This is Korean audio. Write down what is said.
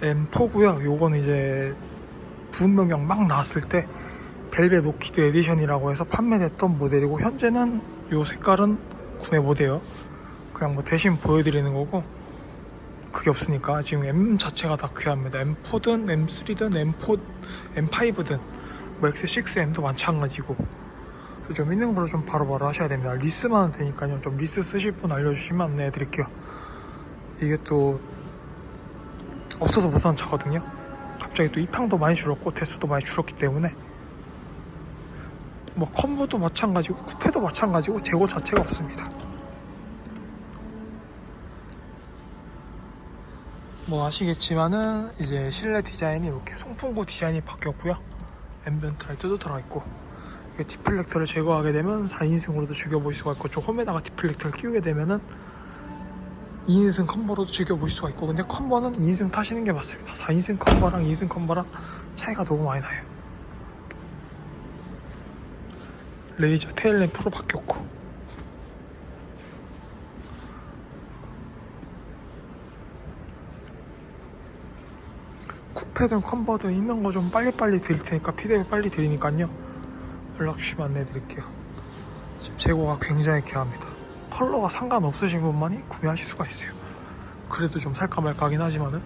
M4고요. 요거는 이제 변경 막 나왔을 때 벨벳 오키드 에디션이라고 해서 판매됐던 모델이고 현재는 요 색깔은 구매 못해요. 그냥 뭐 대신 보여드리는 거고 그게 없으니까 지금 M 자체가 다 귀합니다. M4든 M3든 M4, M5든 뭐 X6M도 마찬가지고 좀 있는 걸로 좀 바로바로 하셔야 됩니다. 리스만 되니까요. 좀 리스 쓰실 분 알려주시면 안내해 드릴게요. 이게 또 없어서 못 사는 차거든요. 갑자기 또 입항도 많이 줄었고 대수도 많이 줄었기 때문에 뭐 컴보도 마찬가지고 쿠페도 마찬가지고 재고 자체가 없습니다. 뭐 아시겠지만은 이제 실내 디자인이 이렇게 송풍구 디자인이 바뀌었고요. 앰비언트 라이트도 들어있고 디플렉터를 제거하게 되면 4인승으로도 죽여보실 수가 있고 저 홈에다가 디플렉터를 끼우게 되면은 2인승 컨버로도 즐겨보실 수가 있고 근데 컨버는 2인승 타시는 게 맞습니다. 4인승 컨버랑 2인승 컨버랑 차이가 너무 많이 나요. 레이저 테일 램프로 바뀌었고. 쿠페든 컨버든 있는 거 좀 빨리빨리 드릴 테니까 피드백 빨리 드리니까요. 연락 주시면 안내 드릴게요. 지금 재고가 굉장히 귀합니다 컬러가 상관없으신 분만이 구매하실 수가 있어요. 그래도 좀 살까 말까 하긴 하지만은